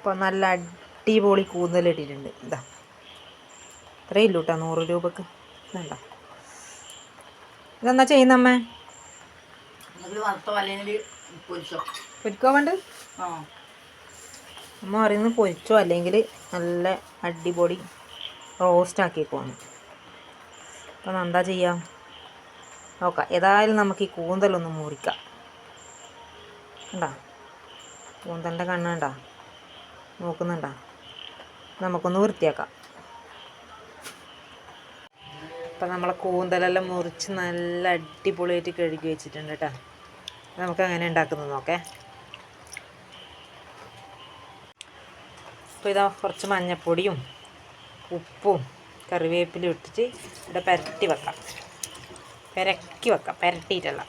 അപ്പോൾ നല്ല അടിപൊളി കൂന്തലിട്ടിട്ടുണ്ട് ഇതാ. ഇത്രയേ ഇല്ലൂ കേട്ടോ നൂറ് രൂപക്ക്. വേണ്ട ഇതെന്നാ ചെയ്യുന്നമ്മേ അമ്മേ? പൊരിക്കോ വേണ്ട അമ്മ പറയുന്നത് പൊരിച്ചോ അല്ലെങ്കിൽ നല്ല അടിപൊളി റോസ്റ്റ് ആക്കിയേക്കുവാണ് അപ്പം എന്താ ചെയ്യാം? നോക്കാം. ഏതായാലും നമുക്ക് ഈ കൂന്തലൊന്ന് മുറിക്കാം. കണ്ടാ? കൂന്തലിന്റെ കണ്ണ് കണ്ടാ? നോക്കുന്നുണ്ടാ? നമുക്കൊന്ന് വൃത്തിയാക്കാം. അപ്പം നമ്മളെ കൂന്തലെല്ലാം മുറിച്ച് നല്ല അടിപൊളിയായിട്ട് കഴുകി വെച്ചിട്ടുണ്ട് കേട്ടോ. നമുക്ക് അങ്ങനെ ഉണ്ടാക്കുന്നത് നോക്കേ. അപ്പോൾ ഇതാ കുറച്ച് മഞ്ഞപ്പൊടിയും ഉപ്പും കറിവേപ്പിലും ഇട്ടിട്ട് ഇവിടെ പുരട്ടി വെക്കാം. പുരക്കി വെക്കാം. പുരട്ടിയിട്ടല്ല.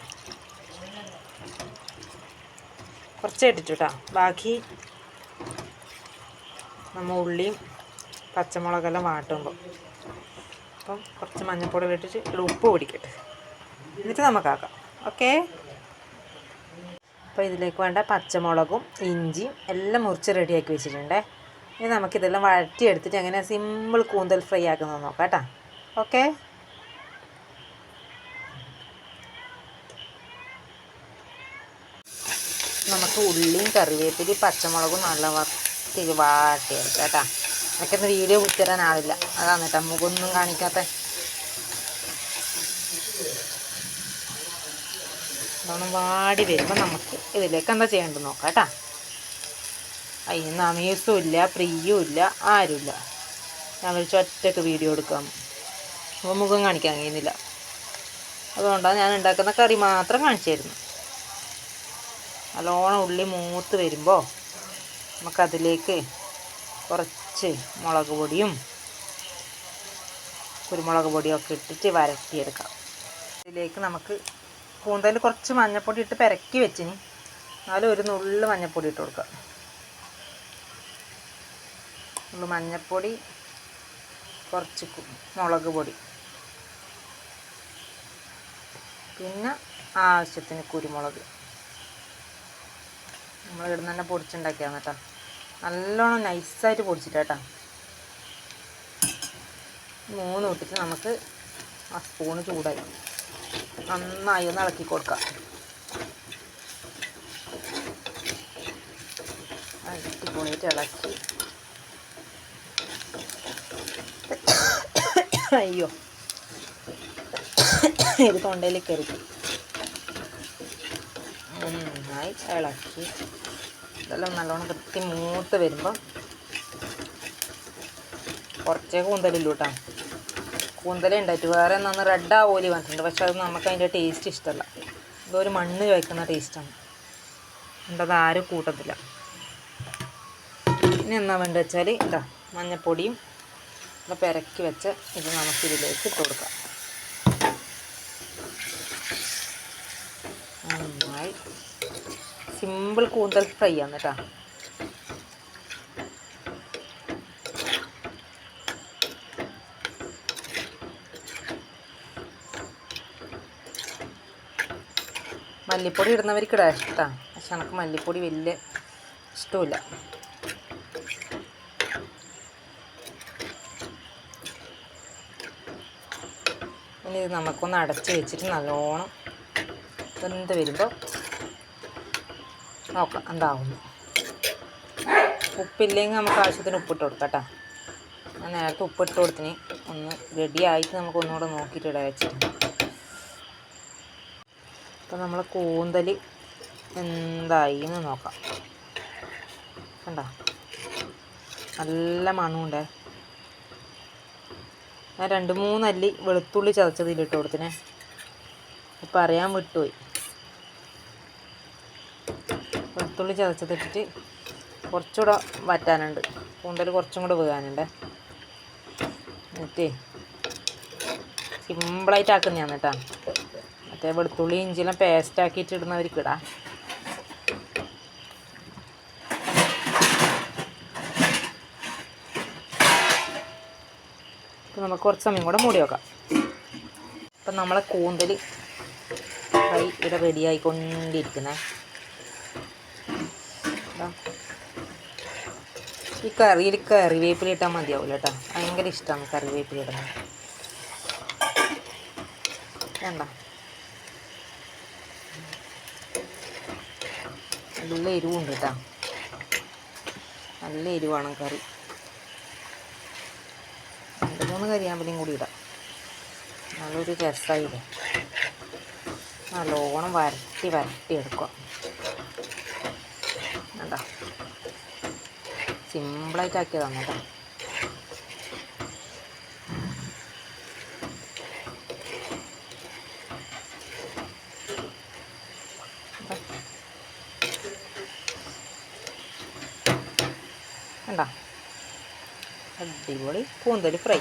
കുറച്ച് ഇട്ടിട്ടു കേട്ടോ ബാക്കി നമ്മൾ ഉള്ളിയും പച്ചമുളകെല്ലാം വാട്ടുമ്പോൾ അപ്പം കുറച്ച് മഞ്ഞപ്പൊടി ഇട്ടിട്ട് ഇവിടെ ഉപ്പ് പിടിക്കട്ടെ. എന്നിട്ട് നമുക്കാക്കാം ഓക്കേ? അപ്പോൾ ഇതിലേക്ക് വേണ്ട പച്ചമുളകും ഇഞ്ചിയും എല്ലാം മുറിച്ച് റെഡിയാക്കി വെച്ചിട്ടുണ്ടേ. ഇനി നമുക്കിതെല്ലാം വഴറ്റിയെടുത്തിട്ട് അങ്ങനെ സിമ്പിൾ കൂന്തൽ ഫ്രൈ ആക്കുന്നത് നോക്കാം കേട്ടോ. ഓക്കെ? നമുക്ക് ഉള്ളിയും കറിവേപ്പിലയും പച്ചമുളകും നല്ല വറുത്തി വാട്ടിയെടുക്കാം കേട്ടോ എനിക്കൊന്ന് വീഡിയോ കുത്തിരാൻ ആളില്ല. അതാണ് കേട്ടോ മുഖൊന്നും കാണിക്കാത്ത. അതാണ് വാടി വരുമ്പോൾ നമുക്ക് ഇതിലേക്ക് എന്താ ചെയ്യേണ്ടത് നോക്കാം കേട്ടോ. അതിന് അമീസും ഇല്ല പ്രിയും ഇല്ല ആരുമില്ല ഞാൻ വിളിച്ച് ഒറ്റയ്ക്ക് വീഡിയോ എടുക്കാം. അപ്പോൾ മുഖം കാണിക്കാൻ കഴിയുന്നില്ല. അതുകൊണ്ടാണ് ഞാൻ ഉണ്ടാക്കുന്ന കറി മാത്രം കാണിച്ചു തരുന്നു നല്ലോണം ഉള്ളി മൂത്ത് വരുമ്പോൾ നമുക്കതിലേക്ക് കുറച്ച് മുളക് പൊടിയും കുരുമുളക് പൊടിയും ഒക്കെ ഇട്ടിട്ട് വരട്ടിയെടുക്കാം. ഇതിലേക്ക് നമുക്ക് കൂന്തൽ കുറച്ച് മഞ്ഞൾപ്പൊടി ഇട്ട് പെരക്കി വെച്ചിന്. എന്നാലും ഒരു നുള്ളു മഞ്ഞൾപ്പൊടി ഇട്ട് കൊടുക്കാം. നുള്ളു മഞ്ഞൾപ്പൊടി കുറച്ച് മുളക് പൊടി. പിന്നെ ആവശ്യത്തിന് കുരുമുളക്. നമ്മൾ ഇവിടെ തന്നെ പൊടിച്ചുണ്ടാക്കിയാണ് കേട്ടോ. നല്ലോണം നൈസായിട്ട് പൊടിച്ചിട്ട് കേട്ടോ. മൂന്ന് ഇട്ടിട്ട് നമുക്ക് ആ സ്പൂണ് ചൂടായി. നന്നായി ഒന്ന് ഇളക്കി കൊടുക്കാം. ഇളക്കി. അയ്യോ. ഇത് തൊണ്ടയിൽ കയറി. നന്നായി ഇളക്കി. ഇതെല്ലാം നല്ലോണം കൃത്യ മൂത്ത് വരുമ്പോൾ കുറച്ചേ കൂന്തലുള്ളൂ കേട്ടോ കൂന്തലേ വേറെ നന്ന് റെഡ് ആവോലി വന്നിട്ടുണ്ട്. പക്ഷെ അത് നമുക്ക് അതിന്റെ ടേസ്റ്റ് ഇഷ്ടമല്ല ഇതൊരു മണ്ണ് ചോദിക്കുന്ന ടേസ്റ്റാണ് ഉണ്ടത് ആരും കൂട്ടത്തില്ല. ഇനി എന്നാ വേണ്ടത് വെച്ചാൽ ഇതാ മഞ്ഞപ്പൊടിയും പെരക്കി വെച്ച് ഇത് നമുക്കിതിലേക്ക് ഇട്ട് കൊടുക്കാം നന്നായി സിമ്പിൾ കൂന്തൽ ഫ്രൈ ആണ് കേട്ടോ. മല്ലിപ്പൊടി ഇടുന്നവർക്ക് ഇടാം ഇഷ്ടമാണ് പക്ഷെ എനിക്ക് മല്ലിപ്പൊടി വലിയ ഇഷ്ടമില്ല ഇനി ഇത് നമുക്കൊന്ന് അടച്ച് വെച്ചിട്ട് നല്ലോണം വെന്ത് വരുമ്പോൾ നോക്കാം എന്താവുന്നു. ഉപ്പില്ലെങ്കിൽ നമുക്ക് ആവശ്യത്തിന് ഉപ്പിട്ട് കൊടുക്കാം കേട്ടോ. ഞാൻ നേരത്തെ ഉപ്പിട്ട് കൊടുത്തിന്. ഒന്ന് റെഡി ആയിട്ട് നമുക്ക് ഒന്നുകൂടെ നോക്കിയിട്ട് ഇടാൻ വെച്ചിട്ട്. അപ്പം നമ്മൾ കൂന്തൽ എന്തായി എന്ന് നോക്കാം. കണ്ട? നല്ല മണമുണ്ടേ. ഞാൻ രണ്ട് മൂന്നല്ലി വെളുത്തുള്ളി ചതച്ചതിലിട്ട് കൊടുത്തിനെ. ഇപ്പം അറിയാൻ വിട്ടുപോയി. വെളുത്തുള്ളി ചതച്ചതിട്ടിട്ട് കുറച്ചുകൂടെ വറ്റാനുണ്ട്. കൂന്തൽ കുറച്ചും കൂടെ വീകാനുണ്ട്. എന്നിട്ടേ സിമ്പിളായിട്ട് ആക്കുന്നതാണ് കേട്ടോ. മറ്റേ വെളുത്തുള്ളി ഇഞ്ചിയെല്ലാം പേസ്റ്റ് ആക്കിയിട്ട് ഇടുന്നവർക്ക് ഇടാം. നമുക്ക് കുറച്ച് സമയം കൂടെ മൂടി വെക്കാം. അപ്പം നമ്മളെ കൂന്തൽ ഫ്രൈ ഇവിടെ റെഡി ഈ കറിയിൽ കറിവേപ്പില ഇട്ടാൽ മതിയാവില്ല കേട്ടോ ഭയങ്കര ഇഷ്ടമാണ് കറിവേപ്പില ഇടുന്നത്. വേണ്ട. നല്ല എരിവുണ്ട് കേട്ടോ നല്ല എരിവാണ് കറി. രണ്ട് മൂന്ന് കരിയാമ്പലും കൂടി ഇടാം. നല്ലൊരു രസമായില്ലേ നല്ലോണം വരട്ടി വരട്ടി എടുക്കുക വേണ്ട സിമ്പിളായിട്ട് ആക്കിയതാണ് കേട്ടോ. കണ്ട? അടിപൊളി കൂന്തൽ ഫ്രൈ.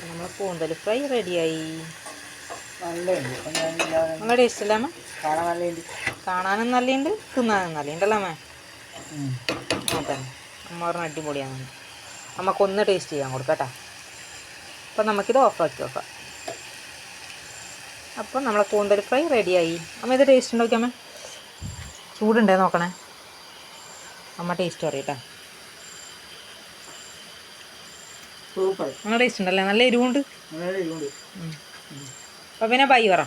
നമ്മൾ കൂന്തൽ ഫ്രൈ റെഡിയായി ഇല്ലാതെ നിങ്ങളുടെ അമ്മ കാണാൻ നല്ലുണ്ട്. കാണാനും നല്ലുണ്ട് തിന്നാനും നല്ലുണ്ടല്ലോ അമ്മ? ഉം. അതെ അമ്മ പറഞ്ഞ അടിപൊളിയാണ്. നമുക്കൊന്ന് ടേസ്റ്റ് ചെയ്യാൻ കൊടുക്കാം കേട്ടോ. അപ്പം നമുക്കിത് ഓഫാക്കി വെക്കാം അപ്പം നമ്മളെ കൂന്തൽ ഫ്രൈ റെഡിയായി അമ്മ ഇത് ടേസ്റ്റ് ഉണ്ടോ അമ്മ? ചൂടുണ്ടേ നോക്കണേ? അമ്മ ടേസ്റ്റ് പറയട്ടെ സൂപ്പർ നല്ല ടേസ്റ്റ് ഉണ്ടല്ലേ? നല്ല എരിവുണ്ട്. നല്ല ഇതുണ്ട് അപ്പം പിന്നെ ബൈ പറ.